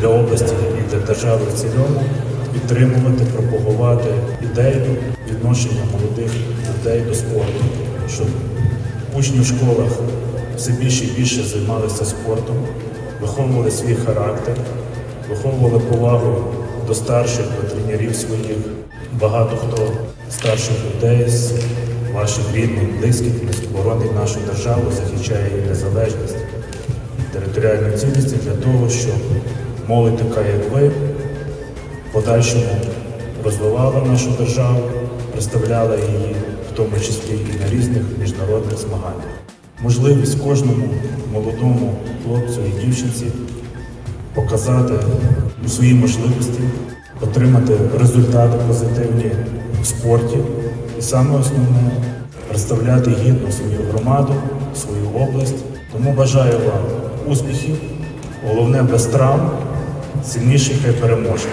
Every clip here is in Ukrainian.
для області і для держави в цілому підтримувати, пропагувати ідею відношення молодих людей до спорту, щоб учні в школах все більше і більше займалися спортом, виховували свій характер, виховували повагу до старших, до тренерів своїх. Багато хто старших людей з ваших рідних, близьких боронить нашу державу, захищає її незалежність, територіальну цілісність для того, щоб молодь така, як ви, подальшому розвивала нашу державу, представляла її, в тому числі і на різних міжнародних змаганнях. Можливість кожному молодому хлопцю і дівчинці показати свої можливості, отримати результати позитивні в спорті. І саме основне представляти гідно свою громаду, свою область. Тому бажаю вам успіхів, головне без травм, сильніший хай переможе.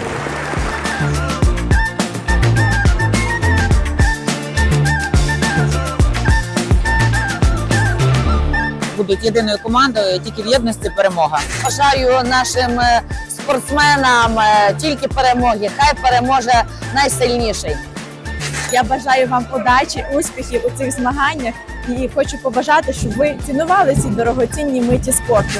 будуть єдиною командою, тільки в єдності перемога. Бажаю нашим е, спортсменам е, тільки перемоги. Хай переможе найсильніший. Я бажаю вам удачі, успіхів у цих змаганнях і хочу побажати, щоб ви цінували ці дорогоцінні миті спорту.